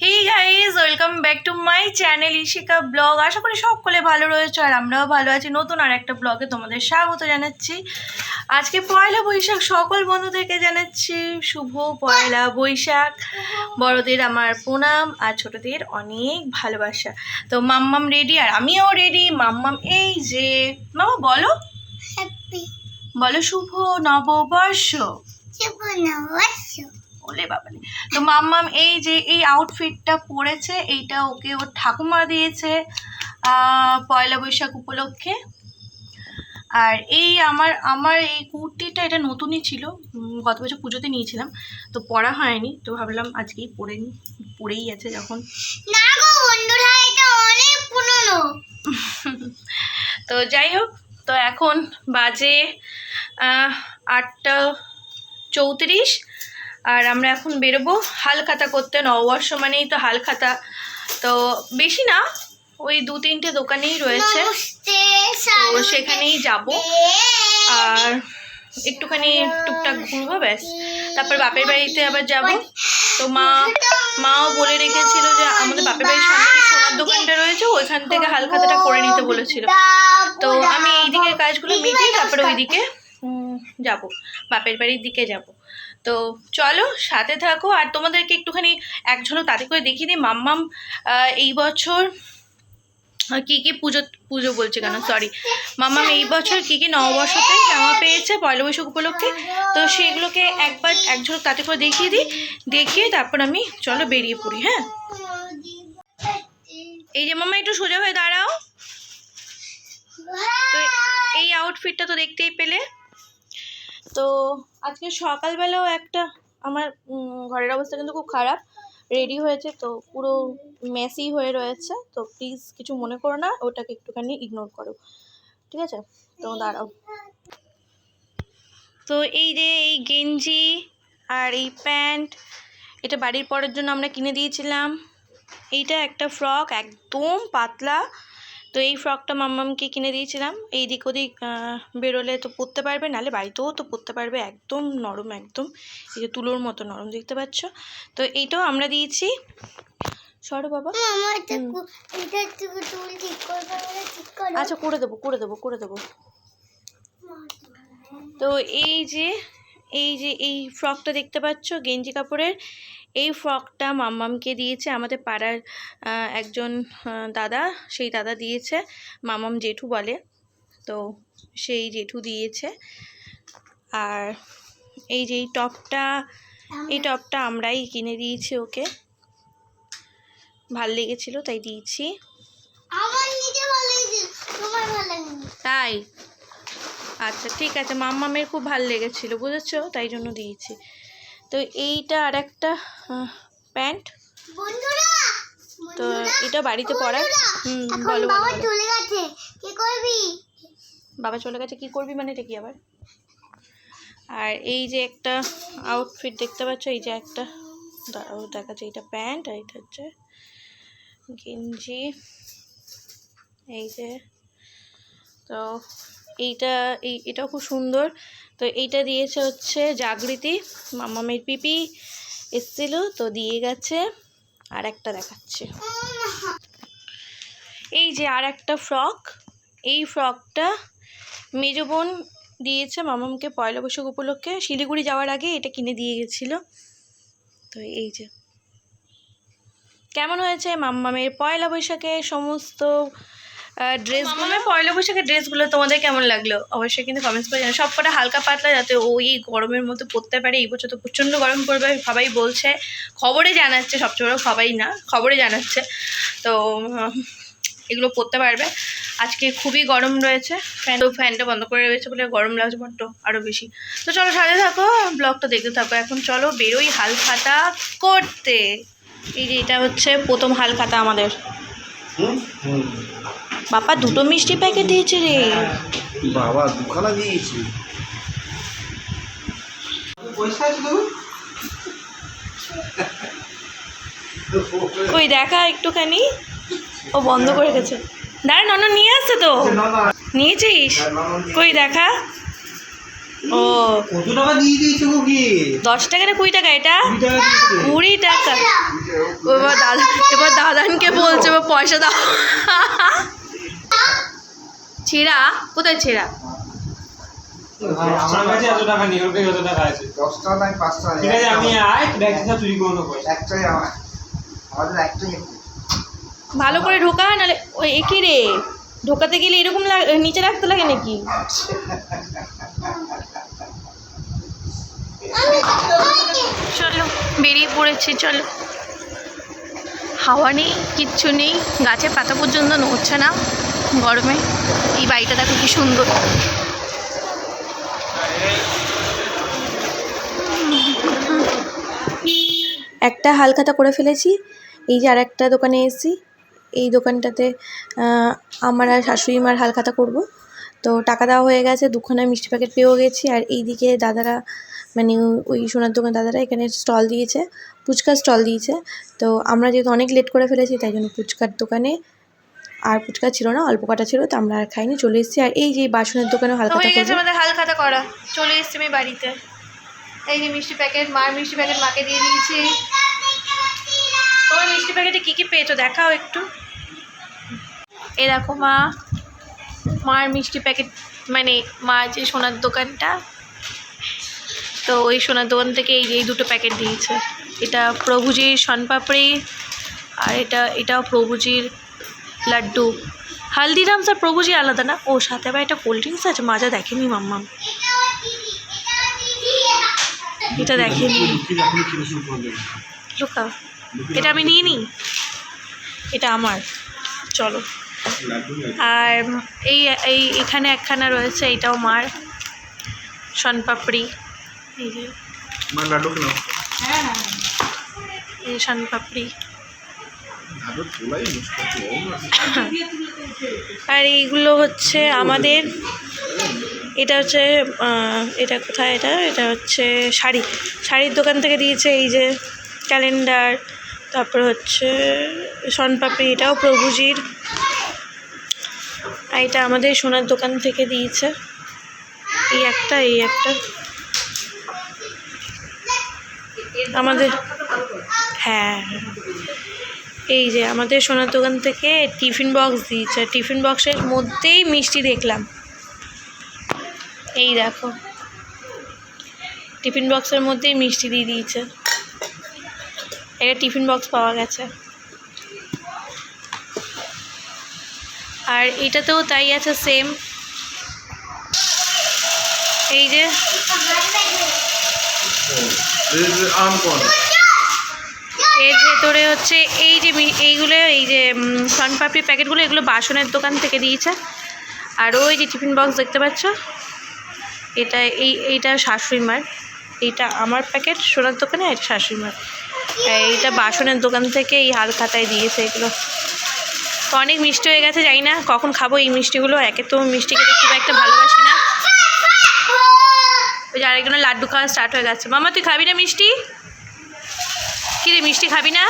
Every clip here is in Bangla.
Hey guys welcome back to my channel Ishika vlog আশা করি সকলে ভালো রয়েছে আর আমরাও ভালো আছি। নতুন আর একটা ব্লগে তোমাদের স্বাগত জানাচ্ছি। আজকে পয়লা বৈশাখ সকল বন্ধুদেরকে জানাচ্ছি। শুভ পয়লা বৈশাখ। বড়দের আমার প্রণাম আর ছোটদের অনেক ভালোবাসা। তো মাম্মাম রেডি আর আমিও রেডি মাম্মাম এই যে মামা বলো। বলো শুভ নববর্ষ। সুবর্ণবর্ষ ওলে বাবালে তো মাম্মাম এই যে এই আউটফিটটা পরেছে এইটা ওকে ওর ঠাকুমা দিয়েছে পয়লা বৈশাখ উপলক্ষে। আর এই আমার আমার এই কুর্তিটা এটা নতুনই ছিল গত বছর পুজোতে নিয়েছিলাম তো পরা হয়নি তো ভাবলাম আজকেই পরে নিই পরেই আছে যখন। না গো বন্ধুরা এটা অনেক পুরনো। তো যাই হোক তো এখন বাজে আটটা চৌত্রিশ আর আমরা এখন বেরোবো। হালখাতা করতে নববর্ষ মানেই তো হালখাতা তো বেশি না ওই দু তিনটে দোকানেই রয়েছে। তো সেখানেই যাব। আর একটুখানি টুকটাক ঘুরবো ব্যাস। তারপর বাপের বাড়িতে আবার যাব। তো মা মাও বলে রেখেছিল যে আমাদের বাপের বাড়ির সামনে যে সোনার দোকানটা রয়েছে ওইখান থেকে হালখাতাটা করে নিতে বলেছিল। তো আমি এই দিকের কাজগুলো মিটিয়ে তারপরে ওইদিকে যাব। বাপের বাড়ির দিকে যাব। তো চলো সাথে থাকো। আর তোমাদেরকে একটুখানি এক তাতে করে দেখিয়ে দিই। মাম্মাম এই বছর কি কি পুজো পুজো বলছে কেন? সরি মাম্মাম, এই বছর কি কি নববর্ষতে জামা পেয়েছে পয়লা বৈশাখ উপলক্ষে? তো সেগুলোকে একবার এক ঝলক তাতে করে দেখিয়ে দিই। দেখিয়ে তারপর আমি চলো বেরিয়ে পড়ি হ্যাঁ? এই যে মাম্মা, একটু সোজা হয়ে দাঁড়াও। তো এই আউটফিটটা তো দেখতেই পেলে। তো আজকে সকালবেলাও একটা আমার ঘরের অবস্থা কিন্তু খুব খারাপ। রেডি হয়েছে তো পুরো মেসি হয়ে রয়েছে। তো প্লিজ কিছু মনে করো না, ওটাকে একটুখানি ইগনোর করো। ঠিক আছে? তো দাঁড়াও। তো এই যে এই গেঞ্জি আর এই প্যান্ট, এটা বাড়ির পরের জন্য আমরা কিনে দিয়েছিলাম। এইটা একটা ফ্রক, একদম পাতলা। তো এই ফ্রকটা মাম্মামকে কিনে দিয়েছিলাম। এই দিক ওদিক বেরোলে তো পরতে পারবে নাহলে বাড়িতেও তো পরতে পারবে একদম নরম একদম। এই যে তুলোর মতো নরম দেখতে পাচ্ছ? তো এইটাও আমরা দিয়েছি। সরো বাবা। আচ্ছা করে দেবো করে দেবো করে দেবো। তো এই যে এই যে এই ফ্রকটা দেখতে পাচ্ছ গেঞ্জি কাপড়ের? এই ফ্রকটা মাম্মামকে দিয়েছে। আমাদের পাড়ার একজন দাদা সেই দাদা দিয়েছে। মামাম জেঠু বলে। তো সেই জেঠু দিয়েছে। আর এই যে এই টপটা এই টপটা আমরাই কিনে দিয়েছি ওকে। ভালো লেগেছিল তাই দিয়েছি। তাই? আচ্ছা ঠিক আছে। মাম্মামের খুব ভালো লেগেছিল বুঝেছ? তাই জন্য দিয়েছি। তো এইটা আর একটা প্যান্ট। তো এটা বাড়িতে বন্ধুরা, হুম বলো বাবা চলে গেছে। কি করবি? বাবা চলে গেছে কি করবি মানে এটা কি আবার? আর এই যে একটা আউটফিট দেখতে পাচ্ছ এই যে একটা দাঁড়াও দেখাচ্ছে এইটা প্যান্ট আর এটা হচ্ছে গেঞ্জি। এই যে তো এইটা, এই, এটাও খুব সুন্দর। তো এইটা দিয়েছে হচ্ছে জাগৃতি, মামামের পিপি এসছিল, তো দিয়ে গেছে। আর একটা দেখাচ্ছে। এই যে আর একটা ফ্রক, এই ফ্রকটা মেজো বোন দিয়েছে মামামকে পয়লা বৈশাখ উপলক্ষে। শিলিগুড়ি যাওয়ার আগে এটা কিনে দিয়ে গেছিল। তো এই যে। কেমন হয়েছে মাম্মামের পয়লা বৈশাখে সমস্ত ড্রেসগুলো পয়লা বৈশাখের ড্রেসগুলো তোমাদের কেমন লাগল? অবশ্যই কিন্তু কমেন্টস করে জানো সব কটা হালকা পাতলা যাতে ও এই গরমের মধ্যে পড়তে পারে। এই বছর তো প্রচণ্ড গরম পড়বে সবাই বলছে। খবরে জানাচ্ছে সবচেয়ে বড় সবাই না খবরে জানাচ্ছে। তো এগুলো পরতে পারবে। আজকে খুবই গরম রয়েছে। ফ্যান ফ্যানটা বন্ধ করে রয়েছে বলে গরম লাগছে বড্ড আরও বেশি। তো চলো সাথে থাকো ব্লগটা দেখতে থাকো। এখন চলো বেরোই হাল খাতা করতে। এই যে এটা হচ্ছে প্রথম হাল খাতা আমাদের বাবা দুটো মিষ্টি প্যাকেট দিয়েছে রে। বাবা দুখানা দিয়েছি। পয়সা কই দেখা একটুখানি? ও বন্ধ করে গেছে। দাঁড়া নন নিয়ে আসছে তো। নিয়েছিস? কই দেখা? ও। কত টাকা দিয়ে দিয়েছ কি দশ টাকা না কুড়ি টাকা এটা? কুড়ি টাকা ও দাদা এবার দাদানকে বলছে এবার পয়সা দাও। ছেঁড়া? কোথায় ছেঁড়া? আমার কাছে এত টাকা নেই ওর কাছে এত টাকা আছে। দশটা নাই পাঁচটা নাই ঠিক আছে আমি আয় ব্যাগটা চুরি করে নেব একটাই আমার। আমাদের একটাই ভালো করে ঢোকা নাহলে ওই একই রে। ঢোকাতে গেলে এরকম লাগ- নিচে রাখতে লাগে নাকি? চলো বেরিয়ে পড়েছি চলো। হাওয়া নেই কিচ্ছু নেই গাছের পাতা পর্যন্ত নড়ছে না। গরমে। এই বাড়িটা দেখো কি সুন্দর। একটা হালখাতা করে ফেলেছি, এই যে আর একটা দোকানে এসেছি। এই দোকানটাতে আমার আর শাশুড়ি মার হালখাতা করব। তো টাকা দেওয়া হয়ে গেছে, দুখানা মিষ্টি প্যাকেট পেয়েও গেছি। আর এইদিকে দাদারা মানে ওই সোনার দোকান দাদারা এখানে স্টল দিয়েছে, ফুচকার স্টল দিয়েছে। তো আমরা যেহেতু অনেক লেট করে ফেলেছি, তাই জন্য ফুচকার দোকানে আর ফুচকা ছিল না অল্প কাটা ছিল তো আমরা আর খাইনি চলে এসেছি। আর এই যে বাসনের দোকানে হালখাতা করব। আমাদের হাল খাতা করা। চলে এসছি আমি বাড়িতে। এই যে মিষ্টি প্যাকেট মার মিষ্টি প্যাকেট মাকে দিয়ে দিয়েছি। তোমার মিষ্টি প্যাকেটে কী কী পেয়েছ? দেখাও একটু। এ দেখো মা মার মিষ্টি প্যাকেট মানে মা যে সোনার দোকানটা তো ওই সোনার দোকান থেকে এই যে এই দুটো প্যাকেট দিয়েছে। এটা প্রভুজির শনপাপড়ি আর এটা এটাও প্রভুজির লাড্ডু। হালদিরামস আর প্রভুজি আলাদা না। ও সাথে আবার একটা কোল্ড ড্রিঙ্কস আছে মাজা দেখেনি মাম্মাম। এটা দেখেনি। লুকাও। এটা আমি নিয়ে নিই এটা আমার। চলো। আর এই এই এখানে একখানা রয়েছে এটাও মার। শনপাপড়ি এই যে। আমার লাড্ডু খেলাম এই শনপাপড়ি লাড্ডু তোলাই মুশকিল আর এইগুলো হচ্ছে আমাদের, এটা হচ্ছে এটা কোথায় এটা? এটা হচ্ছে শাড়ি। শাড়ির দোকান থেকে দিয়েছে এই যে ক্যালেন্ডার তারপর হচ্ছে শনপাপড়ি এটাও প্রভুজির। আর এটা আমাদের সোনার দোকান থেকে দিয়েছে। এই একটা এই একটা। আমাদের হ্যাঁ। এই যে আমাদের সোনার দোকান থেকে টিফিন বক্স দিয়েছে। টিফিন বক্সের মধ্যেই মিষ্টি দেখলাম। এই দেখো। টিফিন বক্সের মধ্যেই মিষ্টি দিয়ে দিয়েছে। একটা টিফিন বক্স পাওয়া গেছে। আর এটাতেও তাই আছে সেম। এই যে এর ভেতরে হচ্ছে এই যে এইগুলো, এই যে সনপাপড়ি প্যাকেটগুলো, এগুলো বাসনের দোকান থেকে দিয়েছে। আর ওই যে টিফিন বক্স দেখতে পাচ্ছ? এটা এই, এইটা শাশুড়ি মার এইটা আমার প্যাকেট, সোনার দোকানে, আর শাশুড়ি মার এইটা বাসনের দোকান থেকে এই হালখাতায় দিয়েছে এগুলো। তো অনেক মিষ্টি হয়ে গেছে, জানি না কখন খাব এই মিষ্টিগুলো। একে তো মিষ্টি খেতে খুব একটা ভালোবাসি না। ওই যে আরেকজনে লাড্ডু খাওয়া স্টার্ট হয়ে গেছে মামা, তুই খাবি না মিষ্টি? কি রে মিষ্টি খাবি না?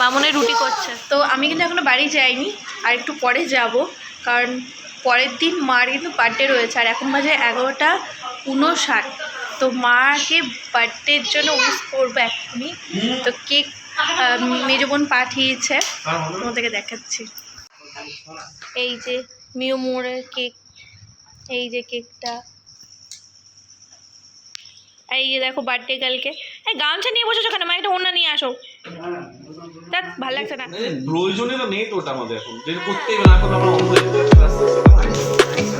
মামুনের রুটি করছে। তো আমি কিন্তু এখনও বাড়ি যাইনি, আর একটু পরে যাব, কারণ পরের দিন মার কিন্তু বার্থডে রয়েছে, আর এখন বাজে এগারোটা উনষাট তো মাকে বার্থডের জন্য উইশ করব এখনই। তো কেক মেজো বোন পাঠিয়েছে, তোমাদেরকে দেখাচ্ছি। এই যে মিও মোড়ের কেক, এই যে কেকটা। এই যে দেখো বার্থডে কালকে এই গামছা নিয়ে বসেছো কেন? মা একটা অন্য নিয়ে আসো। দেখ ভালো লাগছে না। প্রয়োজনে তো নেই তো ওটা আমাদের এখন। যেটা করতেই না এখন আমরা অন্য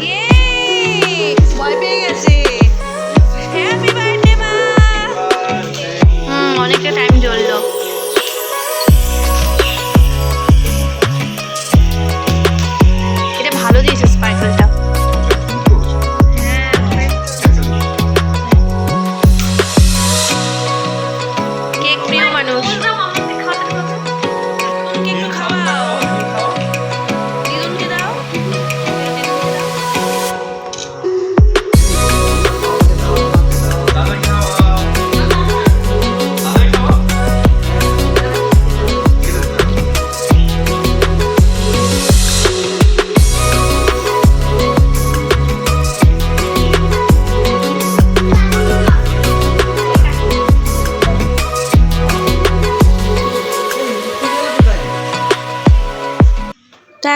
ইয়ে ভয় পেয়ে গেছে। হ্যাপি বার্থডে মা! হুম অনেকটা টাইম জ্বললো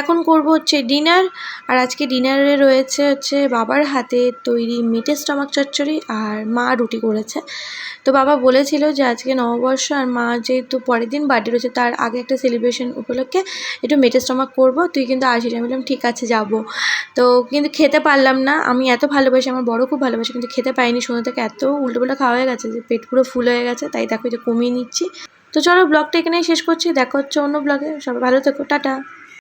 এখন করব হচ্ছে ডিনার আর আজকে ডিনারে রয়েছে হচ্ছে বাবার হাতে তৈরি মেটে স্টমাক চচ্চড়ি আর মা রুটি করেছে। তো বাবা বলেছিল যে আজকে নববর্ষ আর মা যেহেতু পরের দিন বার্থডে রয়েছে, তার আগে একটা সেলিব্রেশন উপলক্ষে একটু মেটে স্টমাক করব। তুই কিন্তু আসিস, আমি বললাম, ঠিক আছে, যাব। তো কিন্তু খেতে পারলাম না। আমি এত ভালোবাসি, আমার বড় খুব ভালোবাসি, কিন্তু খেতে পাইনি। সন্ধ্যা থেকে এত উল্টোপাল্টা খাওয়া হয়ে গেছে যে পেট পুরো ফুল হয়ে গেছে, তাই দেখো এটা কমিয়ে নিচ্ছি। তো চলো ব্লগটা এখানেই শেষ করছি। দেখা হচ্ছে অন্য ব্লগে সবাই ভালো থেকো। টাটা।